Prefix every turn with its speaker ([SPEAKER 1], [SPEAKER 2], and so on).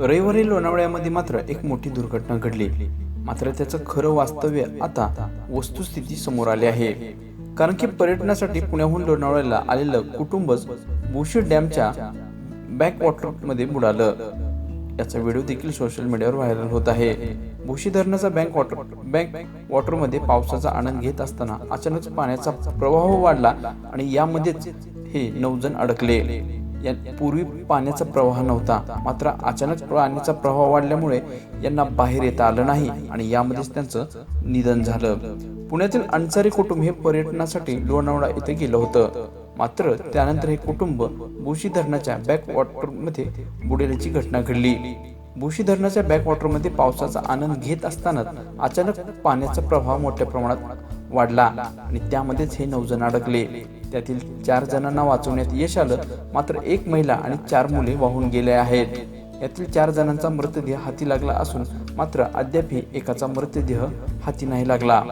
[SPEAKER 1] रविवारी लोणावळ्यामध्ये मात्र एक मोठी दुर्घटना घडली. मात्र त्याचं खरं वास्तव्य आता वस्तुस्थिती समोर आली आहे. कारण की पर्यटनासाठी पुण्याहून लोणावळ्याला आलेलं कुटुंबच बुशी डॅमच्या बॅकवॉटरमध्ये बुडालं. याचा व्हिडिओ देखील सोशल मीडियावर व्हायरल होत आहे. भोशी धरणाचा बँक वॉटर बँक वॉटरमध्ये पावसाचा आनंद घेत असताना अचानक पाण्याचा प्रवाह वाढला आणि यामध्येच हे नऊ जण अडकले. या पूर्वी पाण्याचा प्रवाह नव्हता. मात्र अचानक पाण्याचा प्रवाह वाढल्यामुळे यांना बाहेर येता आलं नाही आणि यामध्येच त्यांचं निधन झालं. पुण्यातील अन्सारी कुटुंब हे पर्यटनासाठी लोणावळा येथे गेलं होतं. मात्र त्यानंतर हे कुटुंब बुशी धरणाच्या बॅक वॉटरमध्ये घटना घडली. बुशी धरणाच्या बॅकवॉटरमध्ये पावसाचा आनंद घेत असतानाच अचानक पाण्याचा प्रभाव मोठ्या प्रमाणात वाढला आणि त्यामध्येच हे नऊ जण अडकले. त्यातील चार जणांना वाचवण्यात यश आलं. मात्र एक महिला आणि चार मुले वाहून गेले आहेत. यातील चार जणांचा मृतदेह हाती लागला असून मात्र अद्यापही एकाचा मृतदेह हाती नाही लागला.